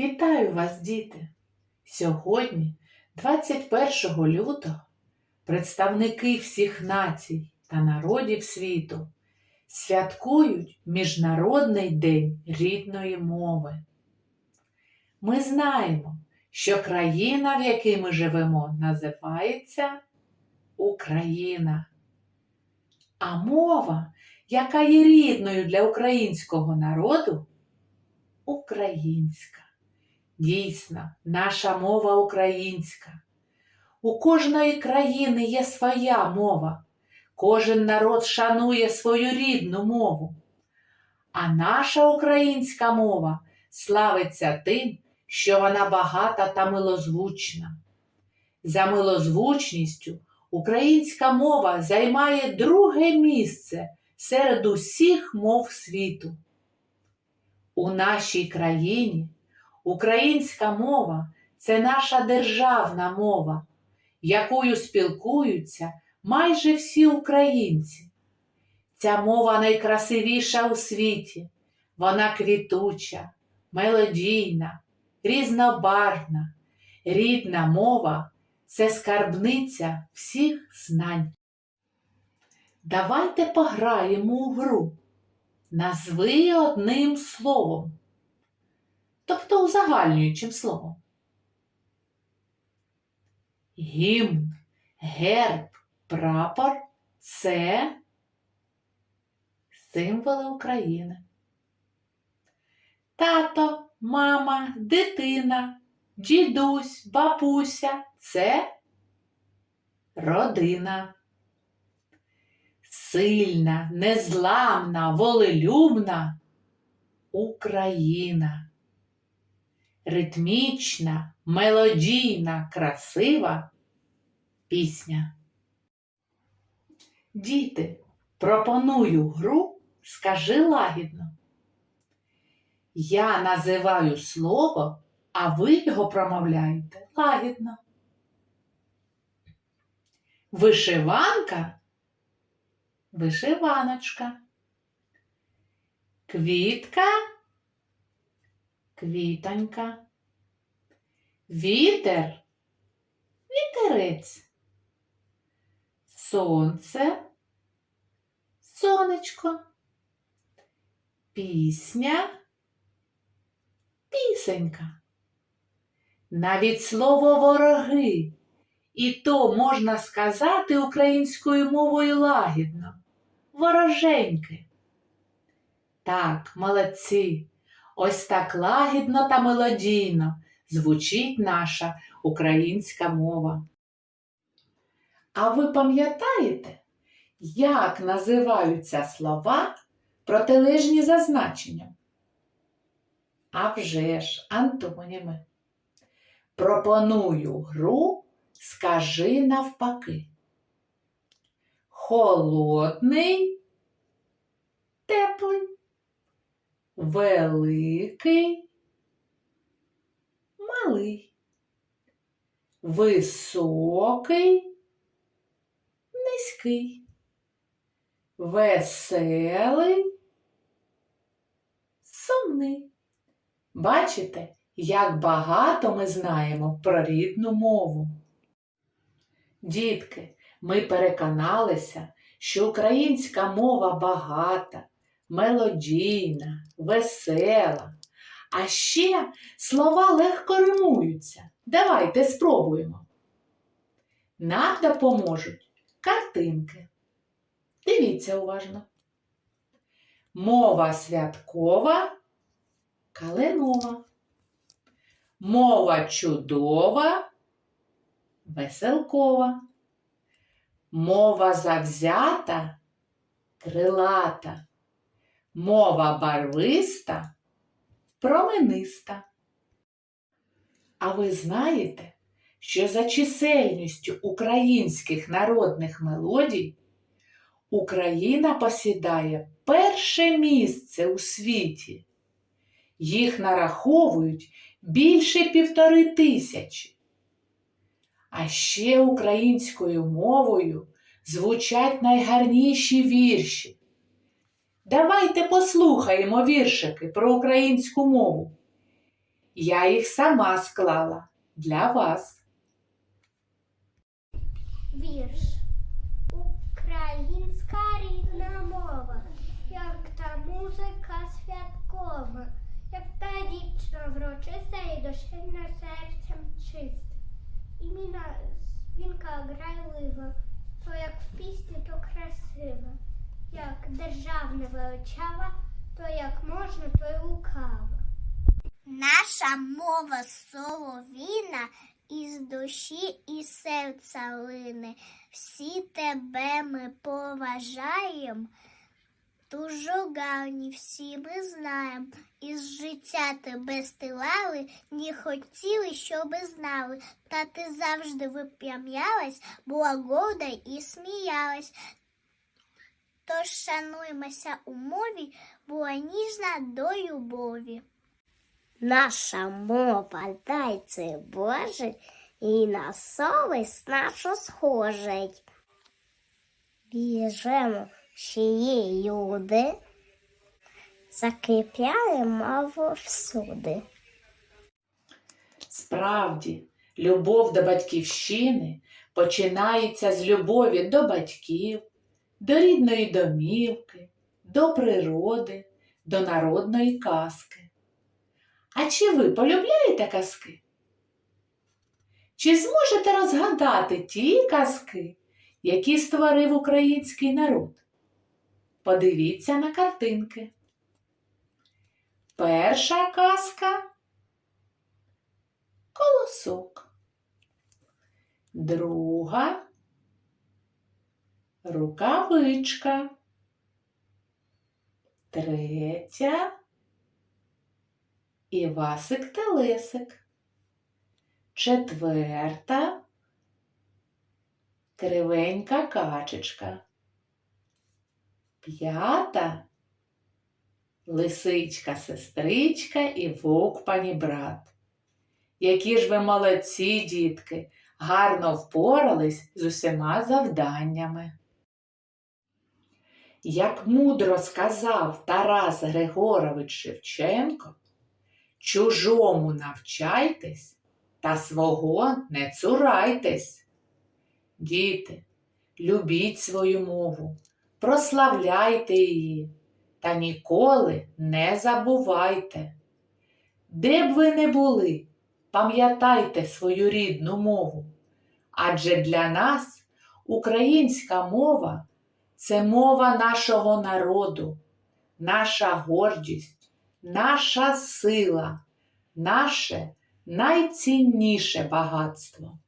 Вітаю вас, діти! Сьогодні, 21 лютого, представники всіх націй та народів світу святкують Міжнародний день рідної мови. Ми знаємо, що країна, в якій ми живемо, називається Україна. А мова, яка є рідною для українського народу, українська. Дійсно, наша мова українська. У кожної країни є своя мова. Кожен народ шанує свою рідну мову. А наша українська мова славиться тим, що вона багата та милозвучна. За милозвучністю українська мова займає друге місце серед усіх мов світу. У нашій країні українська мова це наша державна мова, якою спілкуються майже всі українці. Ця мова найкрасивіша у світі, вона квітуча, мелодійна, різнобарвна, рідна мова це скарбниця всіх знань. Давайте пограємо у гру. Назви одним словом, тобто узагальнюючим словом. Гімн, герб, прапор це символи України. Тато, мама, дитина, дідусь, бабуся це родина. Сильна, незламна, волелюбна Україна. Ритмічна, мелодійна, красива пісня. Діти, пропоную гру Скажи лагідно. Я називаю слово, а ви його промовляєте лагідно. Вишиванка вишиваночка. Квітка, квітонька. Вітер, вітерець. Сонце, сонечко. Пісня, пісенька. Навіть слово вороги. І то можна сказати українською мовою лагідно. Вороженьки. Так, молодці, ось так лагідно та мелодійно звучить наша українська мова. А ви пам'ятаєте, як називаються слова протилежні за значенням? А вже ж, антоніми. Пропоную гру Скажи навпаки. Холодний, теплий, великий, малий, високий, низький, веселий, сумний. Бачите, як багато ми знаємо про рідну мову. Дітки, ми переконалися, що українська мова багата, мелодійна, весела, а ще слова легко римуються. Давайте спробуємо. Нам допоможуть картинки. Дивіться уважно. Мова святкова, каленова. Мова чудова, веселкова. Мова завзята, крилата. Мова барвиста, промениста. А ви знаєте, що за чисельністю українських народних мелодій Україна посідає перше місце у світі. Їх нараховують більше півтори тисячі. А ще українською мовою звучать найгарніші вірші. Давайте послухаємо віршики про українську мову. Я їх сама склала для вас. Вірш. Українська рідна мова, як та музика святкова, як та дівчина врочиста і душевна серцем чиста. І міна спінка грайлива, то як в пісні, то красива, як державна величава, то як можна, то й лукава. Наша мова соловіна із душі і серця лине. Всі тебе ми поважаємо. Дуже гарні всі ми знаємо. Із життя тебе стилали, не хотіли, щоби знали. Та ти завжди випрямлялась, була горда і сміялась. Тож шануймося у мові, була ніжна до любові. Наша мова дайте Боже, і на совість нашу схожий. Біжемо ще люди, закріпляємо мову всюди. Справді, любов до батьківщини починається з любові до батьків, до рідної домівки, до природи, до народної казки. А чи ви полюбляєте казки? Чи зможете розгадати ті казки, які створив український народ? Подивіться на картинки. Перша казка колосок. Друга рукавичка. Третя Івасик Телесик. Четверта кривенька качечка. П'ята лисичка сестричка і вовк панібрат. Які ж ви молодці, дітки, гарно впорались з усіма завданнями. Як мудро сказав Тарас Григорович Шевченко, чужому навчайтесь та свого не цурайтесь. Діти, любіть свою мову, прославляйте її та ніколи не забувайте. Де б ви не були, пам'ятайте свою рідну мову, адже для нас українська мова це мова нашого народу, наша гордість, наша сила, наше найцінніше багатство.